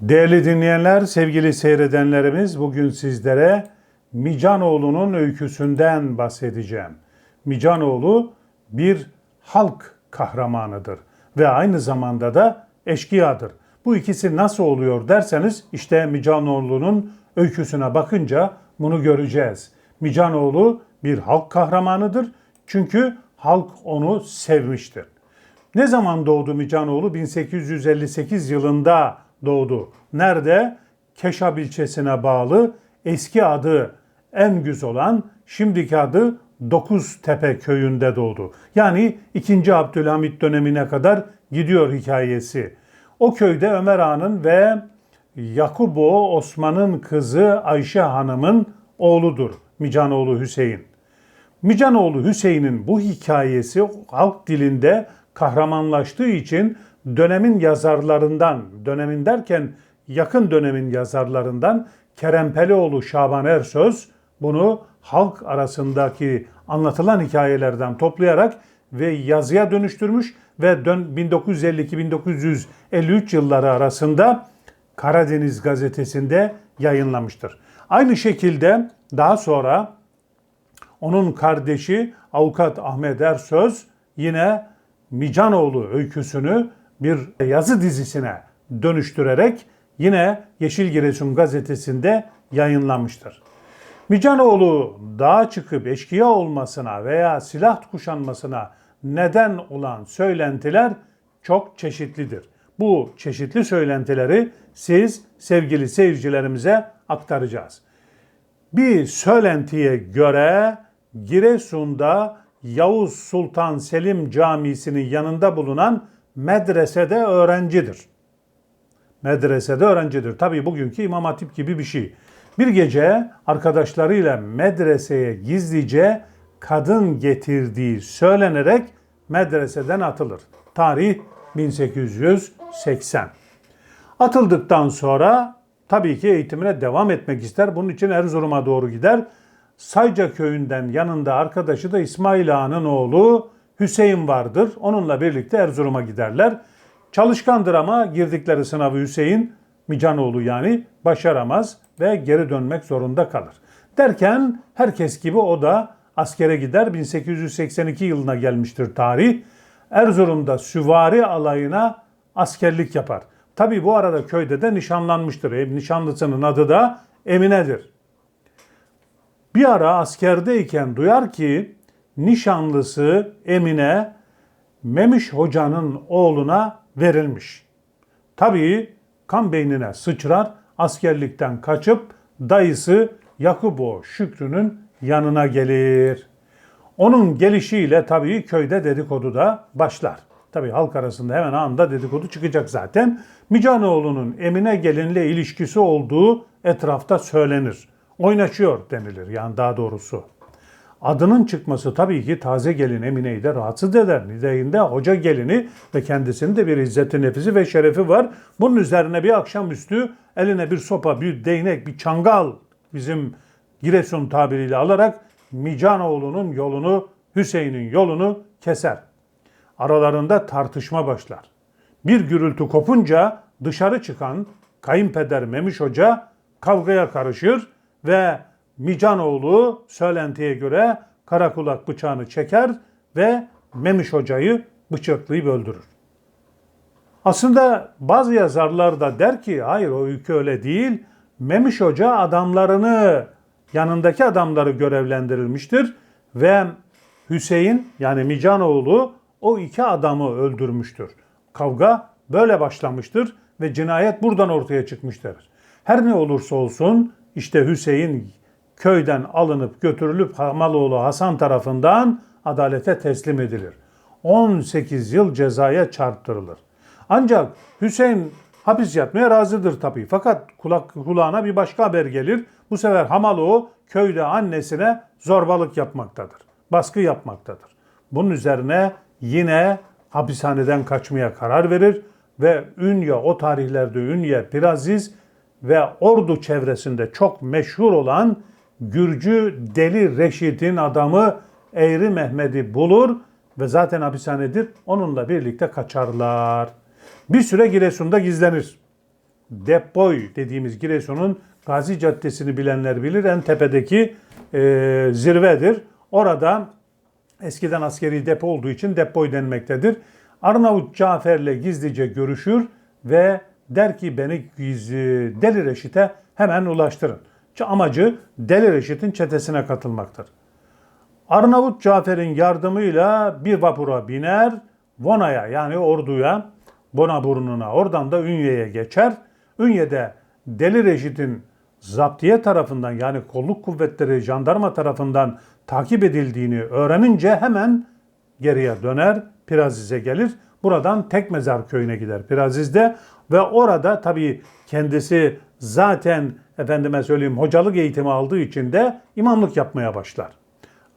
Değerli dinleyenler, sevgili seyredenlerimiz bugün sizlere Micanoğlu'nun öyküsünden bahsedeceğim. Micanoğlu bir halk kahramanıdır ve aynı zamanda da eşkıyadır. Bu ikisi nasıl oluyor derseniz işte Micanoğlu'nun öyküsüne bakınca bunu göreceğiz. Micanoğlu bir halk kahramanıdır çünkü halk onu sevmiştir. Ne zaman doğdu Micanoğlu? 1858 yılında doğdu. Nerede? Keşab ilçesine bağlı eski adı Engüz olan şimdiki adı Dokuztepe köyünde doğdu. Yani 2. Abdülhamit dönemine kadar gidiyor hikayesi. O köyde Ömer Ağa'nın ve Yakubo Osman'ın kızı Ayşe Hanım'ın oğludur Micanoğlu Hüseyin. Micanoğlu Hüseyin'in bu hikayesi halk dilinde kahramanlaştığı için dönemin yazarlarından, dönemin derken yakın dönemin yazarlarından Kerempelioğlu Şaban Ersöz bunu halk arasındaki anlatılan hikayelerden toplayarak ve yazıya dönüştürmüş ve 1952-1953 yılları arasında Karadeniz gazetesinde yayınlamıştır. Aynı şekilde daha sonra onun kardeşi avukat Ahmet Ersöz yine Micanoğlu öyküsünü bir yazı dizisine dönüştürerek yine Yeşil Giresun gazetesinde yayınlamıştır. Micanoğlu dağa çıkıp eşkıya olmasına veya silah kuşanmasına neden olan söylentiler çok çeşitlidir. Bu çeşitli söylentileri siz sevgili seyircilerimize aktaracağız. Bir söylentiye göre Giresun'da Yavuz Sultan Selim Camisi'nin yanında bulunan medresede öğrencidir. Medresede öğrencidir. Tabii bugünkü İmam Hatip gibi bir şey. Bir gece arkadaşlarıyla medreseye gizlice kadın getirdiği söylenerek medreseden atılır. Tarih 1880. Atıldıktan sonra tabii ki eğitimine devam etmek ister. Bunun için Erzurum'a doğru gider. Sayca köyünden yanında arkadaşı da İsmail Ağa'nın oğlu Hüseyin vardır. Onunla birlikte Erzurum'a giderler. Çalışkandır ama girdikleri sınavı Hüseyin, Micanoğlu yani başaramaz ve geri dönmek zorunda kalır. Derken herkes gibi o da askere gider. 1882 yılına gelmiştir tarih. Erzurum'da süvari alayına askerlik yapar. Tabi bu arada köyde de nişanlanmıştır. E, nişanlısının adı da Emine'dir. Bir ara askerdeyken duyar ki nişanlısı Emine Memiş Hoca'nın oğluna verilmiş. Tabii kan beynine sıçrar, askerlikten kaçıp dayısı Yakubo Şükrü'nün yanına gelir. Onun gelişiyle tabii köyde dedikodu da başlar. Tabii halk arasında hemen anda dedikodu çıkacak zaten. Micanoğlu'nun Emine gelinle ilişkisi olduğu etrafta söylenir. Oynaşıyor denilir yani daha doğrusu. Adının çıkması tabii ki taze gelin Emine'yi de rahatsız eder. Nideyinde hoca gelini ve kendisinin de bir izzeti nefisi ve şerefi var. Bunun üzerine bir akşamüstü eline bir sopa, bir değnek, bir çangal bizim Giresun tabiriyle alarak Micanoğlu'nun yolunu, Hüseyin'in yolunu keser. Aralarında tartışma başlar. Bir gürültü kopunca dışarı çıkan kayınpeder Memiş Hoca kavgaya karışır ve Micanoğlu söylentiye göre karakulak bıçağını çeker ve Memiş Hoca'yı bıçaklayıp öldürür. Aslında bazı yazarlar da der ki hayır o öykü öyle değil. Memiş Hoca adamlarını yanındaki adamları görevlendirilmiştir ve Hüseyin yani Micanoğlu o iki adamı öldürmüştür. Kavga böyle başlamıştır ve cinayet buradan ortaya çıkmıştır. Her ne olursa olsun işte Hüseyin köyden alınıp götürülüp Hamaloğlu Hasan tarafından adalete teslim edilir. 18 yıl cezaya çarptırılır. Ancak Hüseyin hapis yatmaya razıdır tabii. Fakat kulak, kulağına bir başka haber gelir. Bu sefer Hamaloğlu köyde annesine zorbalık yapmaktadır. Baskı yapmaktadır. Bunun üzerine yine hapishaneden kaçmaya karar verir ve Ünye o tarihlerde Ünye, Piraziz ve Ordu çevresinde çok meşhur olan Gürcü Deli Reşit'in adamı Eğri Mehmet'i bulur ve zaten hapishanedir. Onunla birlikte kaçarlar. Bir süre Giresun'da gizlenir. Depoy dediğimiz Giresun'un Gazi Caddesi'ni bilenler bilir. En tepedeki e, zirvedir. Orada eskiden askeri depo olduğu için depoy denmektedir. Arnavut Cafer'le gizlice görüşür ve der ki beni gizli, Deli Reşit'e hemen ulaştırın. Amacı Deli Reşit'in çetesine katılmaktır. Arnavut Cafer'in yardımıyla bir vapura biner, Vona'ya yani orduya, Bona burnuna, oradan da Ünye'ye geçer. Ünye'de Deli Reşit'in zaptiye tarafından yani kolluk kuvvetleri jandarma tarafından takip edildiğini öğrenince hemen geriye döner, Piraziz'e gelir. Buradan Tekmezar köyüne gider Piraziz'de ve orada tabii kendisi zaten efendime söyleyeyim hocalık eğitimi aldığı için de imamlık yapmaya başlar.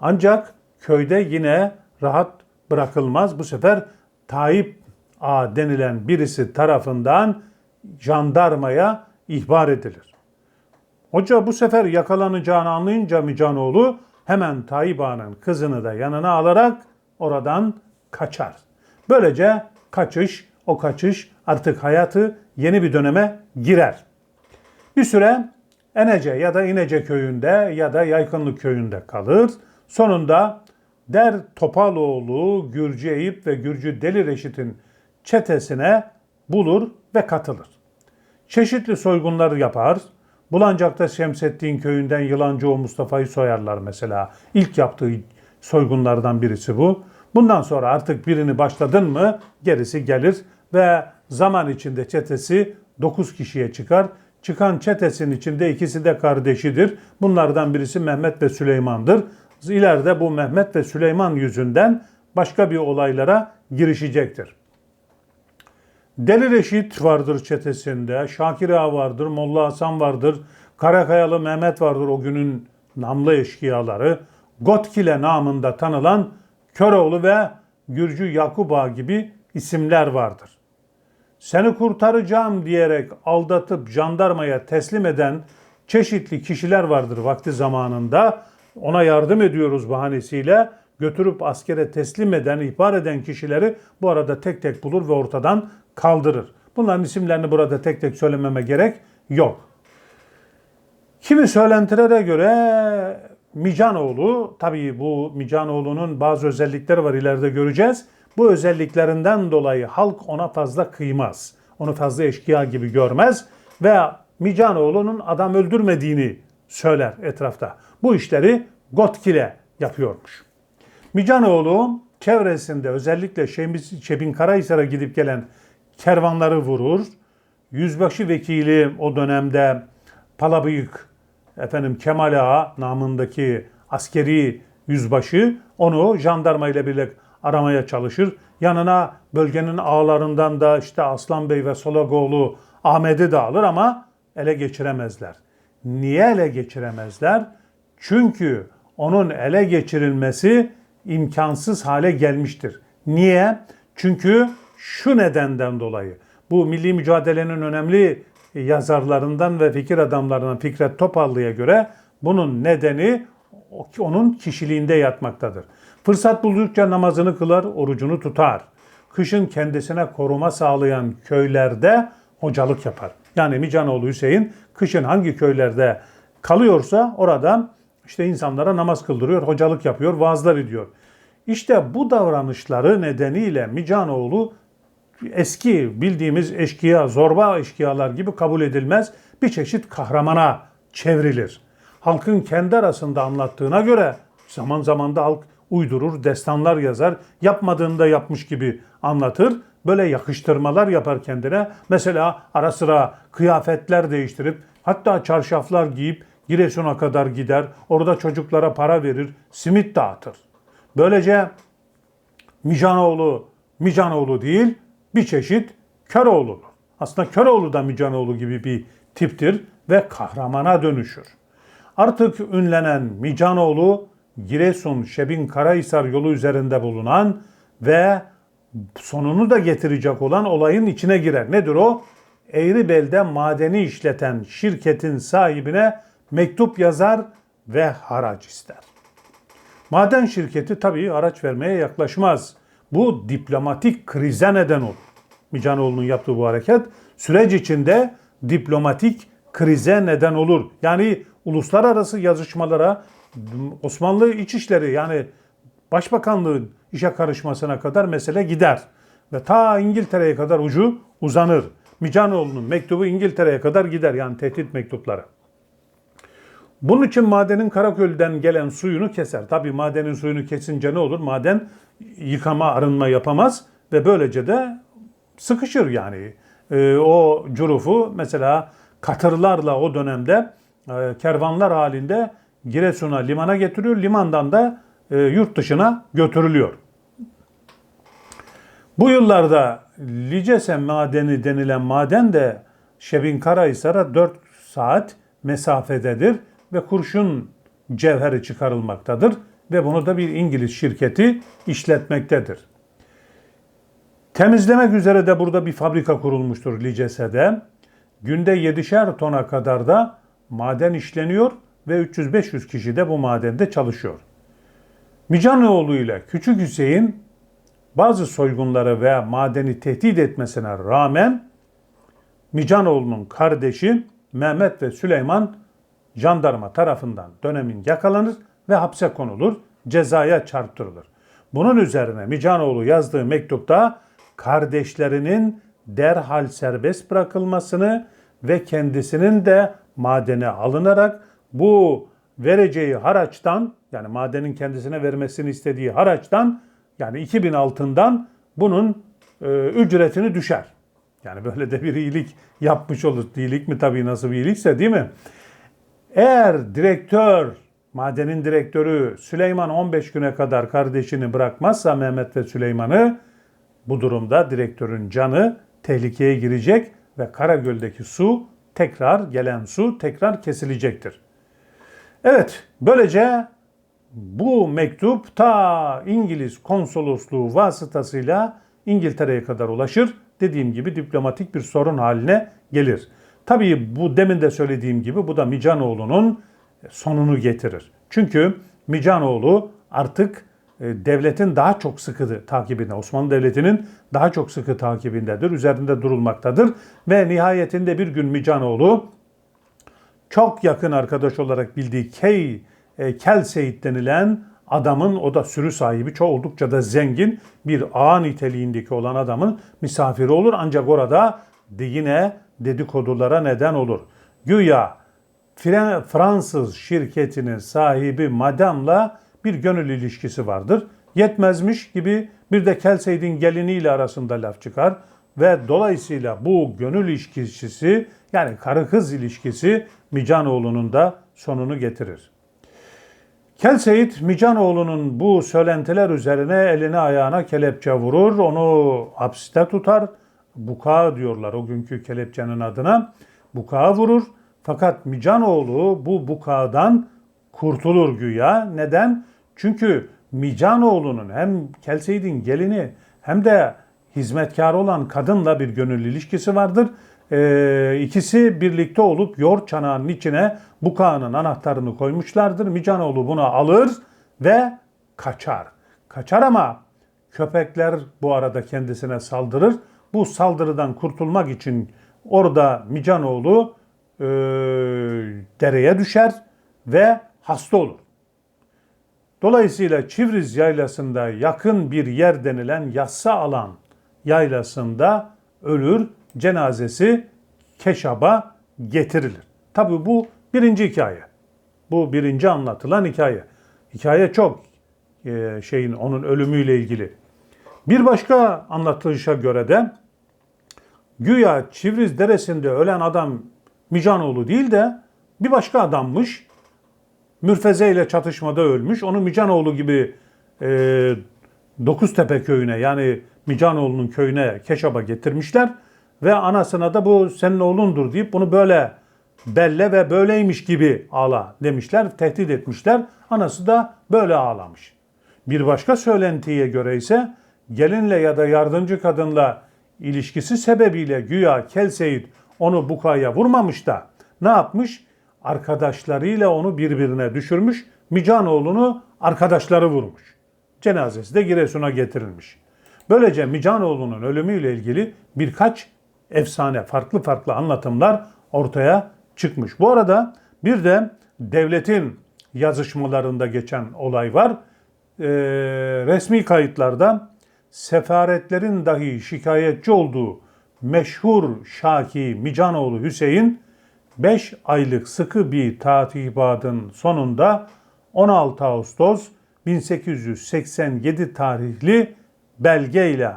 Ancak köyde yine rahat bırakılmaz. Bu sefer Tayyip A denilen birisi tarafından jandarmaya ihbar edilir. Hoca bu sefer yakalanacağını anlayınca Micanoğlu hemen Tayyip Ağa'nın kızını da yanına alarak oradan kaçar. Böylece kaçış, o kaçış artık hayatı yeni bir döneme girer. Bir süre Enece ya da İnece köyünde ya da Yaykınlık köyünde kalır. Sonunda Der Topaloğlu, Gürcü Eyüp ve Gürcü Deli Reşit'in çetesine bulur ve katılır. Çeşitli soygunlar yapar. Bulancak'ta Şemsettin köyünden Yılancıoğlu Mustafa'yı soyarlar mesela. İlk yaptığı soygunlardan birisi bu. Bundan sonra artık birini başladın mı gerisi gelir ve zaman içinde çetesi 9 kişiye çıkar. Çıkan çetesinin içinde ikisi de kardeşidir. Bunlardan birisi Mehmet ve Süleyman'dır. İleride bu Mehmet ve Süleyman yüzünden başka bir olaylara girişecektir. Deli Reşit vardır çetesinde, Şakir Ağa vardır, Molla Hasan vardır, Karakayalı Mehmet vardır o günün namlı eşkıyaları. Gotkile namında tanılan Köroğlu ve Gürcü Yakup Ağa gibi isimler vardır. Seni kurtaracağım diyerek aldatıp jandarmaya teslim eden çeşitli kişiler vardır vakti zamanında. Ona yardım ediyoruz bahanesiyle götürüp askere teslim eden, ihbar eden kişileri bu arada tek tek bulur ve ortadan kaldırır. Bunların isimlerini burada tek tek söylememe gerek yok. Kimi söylentilere göre Micanoğlu, tabii bu Micanoğlu'nun bazı özellikleri var ileride göreceğiz. Bu özelliklerinden dolayı halk ona fazla kıymaz. Onu fazla eşkıya gibi görmez ve Micanoğlu'nun adam öldürmediğini söyler etrafta. Bu işleri Gotkile yapıyormuş. Micanoğlu çevresinde özellikle Şebin Karahisar'a gidip gelen kervanları vurur. Yüzbaşı vekili o dönemde Palabıyık efendim Kemal Ağa namındaki askeri yüzbaşı onu jandarma ile birlikte aramaya çalışır. Yanına bölgenin ağlarından da işte Aslan Bey ve Solagoğlu Ahmet'i de alır ama ele geçiremezler. Niye ele geçiremezler? Çünkü onun ele geçirilmesi imkansız hale gelmiştir. Niye? Çünkü şu nedenden dolayı. Bu milli mücadelenin önemli yazarlarından ve fikir adamlarından Fikret Topallı'ya göre bunun nedeni onun kişiliğinde yatmaktadır. Fırsat buldukça namazını kılar, orucunu tutar. Kışın kendisine koruma sağlayan köylerde hocalık yapar. Yani Micanoğlu Hüseyin kışın hangi köylerde kalıyorsa oradan işte insanlara namaz kıldırıyor, hocalık yapıyor, vaazlar ediyor. İşte bu davranışları nedeniyle Micanoğlu eski bildiğimiz eşkıya, zorba eşkıyalar gibi kabul edilmez. Bir çeşit kahramana çevrilir. Halkın kendi arasında anlattığına göre zaman zaman da halk uydurur, destanlar yazar, yapmadığında yapmış gibi anlatır. Böyle yakıştırmalar yapar kendine. Mesela ara sıra kıyafetler değiştirip hatta çarşaflar giyip Giresun'a kadar gider. Orada çocuklara para verir, simit dağıtır. Böylece Micanoğlu, Micanoğlu değil bir çeşit Köroğlu'dur. Aslında Köroğlu da Micanoğlu gibi bir tiptir ve kahramana dönüşür. Artık ünlenen Micanoğlu Giresun Şebin Karahisar yolu üzerinde bulunan ve sonunu da getirecek olan olayın içine girer. Nedir o? Eğribel'de madeni işleten şirketin sahibine mektup yazar ve haraç ister. Maden şirketi tabii araç vermeye yaklaşmaz. Bu diplomatik krize neden olur. Micanoğlu'nun yaptığı bu hareket süreç içinde diplomatik krize neden olur. Yani uluslararası yazışmalara Osmanlı İçişleri yani Başbakanlığın işe karışmasına kadar mesele gider. Ve ta İngiltere'ye kadar ucu uzanır. Micanoğlu'nun mektubu İngiltere'ye kadar gider yani tehdit mektupları. Bunun için madenin Karaköl'den gelen suyunu keser. Tabii madenin suyunu kesince ne olur? Maden yıkama, arınma yapamaz ve böylece de sıkışır yani. Ee, o curufu mesela katırlarla o dönemde e, kervanlar halinde Giresun'a limana getiriyor. Limandan da e, yurt dışına götürülüyor. Bu yıllarda Licese madeni denilen maden de Şebin Karahisar'a 4 saat mesafededir ve kurşun cevheri çıkarılmaktadır ve bunu da bir İngiliz şirketi işletmektedir. Temizlemek üzere de burada bir fabrika kurulmuştur Licese'de. Günde 7'şer tona kadar da maden işleniyor ve 300-500 kişi de bu madende çalışıyor. Micanoğlu ile Küçük Hüseyin bazı soygunları ve madeni tehdit etmesine rağmen Micanoğlu'nun kardeşi Mehmet ve Süleyman jandarma tarafından dönemin yakalanır ve hapse konulur, cezaya çarptırılır. Bunun üzerine Micanoğlu yazdığı mektupta kardeşlerinin derhal serbest bırakılmasını ve kendisinin de madene alınarak bu vereceği haraçtan yani madenin kendisine vermesini istediği haraçtan yani 2000 altından bunun e, ücretini düşer. Yani böyle de bir iyilik yapmış olur. İyilik mi tabii nasıl bir iyilikse değil mi? Eğer direktör, madenin direktörü Süleyman 15 güne kadar kardeşini bırakmazsa Mehmet ve Süleyman'ı bu durumda direktörün canı tehlikeye girecek ve Karagöl'deki su tekrar gelen su tekrar kesilecektir. Evet, böylece bu mektup ta İngiliz konsolosluğu vasıtasıyla İngiltere'ye kadar ulaşır. Dediğim gibi diplomatik bir sorun haline gelir. Tabii bu demin de söylediğim gibi bu da Micanoğlu'nun sonunu getirir. Çünkü Micanoğlu artık e, devletin daha çok sıkı takibinde, Osmanlı Devleti'nin daha çok sıkı takibindedir, üzerinde durulmaktadır. Ve nihayetinde bir gün Micanoğlu çok yakın arkadaş olarak bildiği Key, e, Kel Seyit denilen adamın, o da sürü sahibi, çok oldukça da zengin bir ağa niteliğindeki olan adamın misafiri olur. Ancak orada de yine dedikodulara neden olur. Güya Fransız şirketinin sahibi Madam'la bir gönül ilişkisi vardır. Yetmezmiş gibi bir de Kelseyd'in geliniyle arasında laf çıkar ve dolayısıyla bu gönül ilişkisi yani karı kız ilişkisi Micanoğlu'nun da sonunu getirir. Kel Micanoğlu'nun bu söylentiler üzerine eline ayağına kelepçe vurur, onu hapiste tutar. Buka diyorlar o günkü kelepçenin adına. Buka vurur. Fakat Micanoğlu bu bukadan kurtulur güya. Neden? Çünkü Micanoğlu'nun hem Kelseyd'in gelini hem de hizmetkar olan kadınla bir gönül ilişkisi vardır. Ee, ikisi birlikte olup yoğurt çanağının içine bukağının anahtarını koymuşlardır. Micanoğlu buna alır ve kaçar. Kaçar ama köpekler bu arada kendisine saldırır. Bu saldırıdan kurtulmak için orada Micanoğlu e, dereye düşer ve hasta olur. Dolayısıyla Çivriz yaylasında yakın bir yer denilen yassa alan yaylasında ölür, cenazesi Keşab'a getirilir. Tabi bu birinci hikaye. Bu birinci anlatılan hikaye. Hikaye çok e, şeyin onun ölümüyle ilgili. Bir başka anlatılışa göre de güya Çivriz Deresi'nde ölen adam Micanoğlu değil de bir başka adammış. Mürfeze ile çatışmada ölmüş. Onu Micanoğlu gibi e, Dokuztepe köyüne yani Micanoğlu'nun köyüne Keşab'a getirmişler. Ve anasına da bu senin oğlundur deyip bunu böyle belle ve böyleymiş gibi ağla demişler, tehdit etmişler. Anası da böyle ağlamış. Bir başka söylentiye göre ise gelinle ya da yardımcı kadınla ilişkisi sebebiyle güya Kel Seyit onu bukaya vurmamış da ne yapmış? Arkadaşlarıyla onu birbirine düşürmüş. Micanoğlu'nu arkadaşları vurmuş. Cenazesi de Giresun'a getirilmiş. Böylece Micanoğlu'nun ölümüyle ilgili birkaç efsane, farklı farklı anlatımlar ortaya çıkmış. Bu arada bir de devletin yazışmalarında geçen olay var. Ee, resmi kayıtlarda sefaretlerin dahi şikayetçi olduğu meşhur Şaki Micanoğlu Hüseyin 5 aylık sıkı bir takibatın sonunda 16 Ağustos 1887 tarihli belgeyle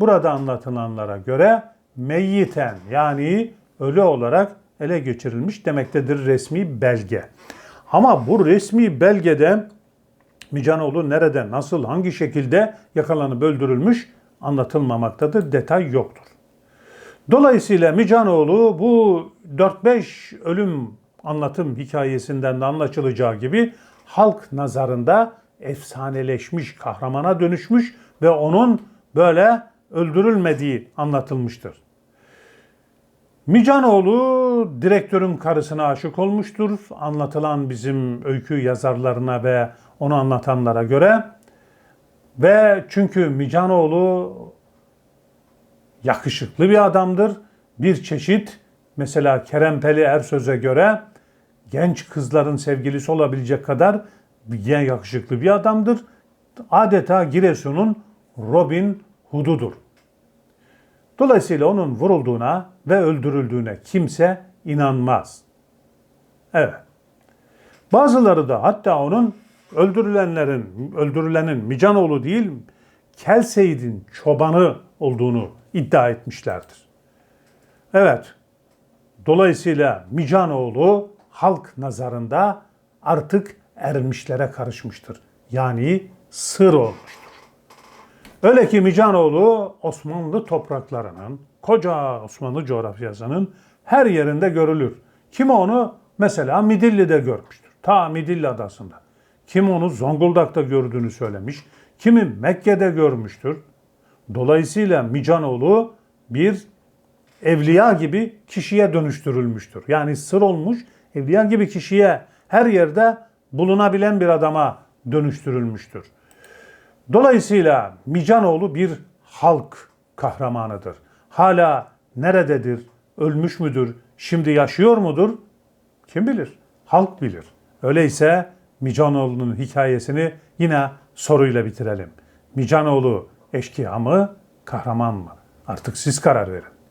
burada anlatılanlara göre meyyiten yani ölü olarak ele geçirilmiş demektedir resmi belge. Ama bu resmi belgede Micanoğlu nerede, nasıl, hangi şekilde yakalanıp öldürülmüş anlatılmamaktadır, detay yoktur. Dolayısıyla Micanoğlu bu 4-5 ölüm anlatım hikayesinden de anlaşılacağı gibi halk nazarında efsaneleşmiş, kahramana dönüşmüş ve onun böyle öldürülmediği anlatılmıştır. Micanoğlu direktörün karısına aşık olmuştur. Anlatılan bizim öykü yazarlarına ve onu anlatanlara göre. Ve çünkü Micanoğlu yakışıklı bir adamdır. Bir çeşit mesela Kerempeli Ersöz'e göre genç kızların sevgilisi olabilecek kadar yakışıklı bir adamdır. Adeta Giresun'un Robin Hood'udur. Dolayısıyla onun vurulduğuna ve öldürüldüğüne kimse inanmaz. Evet. Bazıları da hatta onun öldürülenlerin, öldürülenin Micanoğlu değil, Kelseyd'in çobanı olduğunu iddia etmişlerdir. Evet. Dolayısıyla Micanoğlu halk nazarında artık ermişlere karışmıştır. Yani sır olmuştur. Öyle ki Micanoğlu Osmanlı topraklarının, koca Osmanlı coğrafyasının her yerinde görülür. Kimi onu mesela Midilli'de görmüştür. Ta Midilli adasında. Kim onu Zonguldak'ta gördüğünü söylemiş. Kimi Mekke'de görmüştür. Dolayısıyla Micanoğlu bir evliya gibi kişiye dönüştürülmüştür. Yani sır olmuş evliya gibi kişiye her yerde bulunabilen bir adama dönüştürülmüştür. Dolayısıyla Micanoğlu bir halk kahramanıdır. Hala nerededir? Ölmüş müdür? Şimdi yaşıyor mudur? Kim bilir? Halk bilir. Öyleyse Micanoğlu'nun hikayesini yine soruyla bitirelim. Micanoğlu eşkıya mı, kahraman mı? Artık siz karar verin.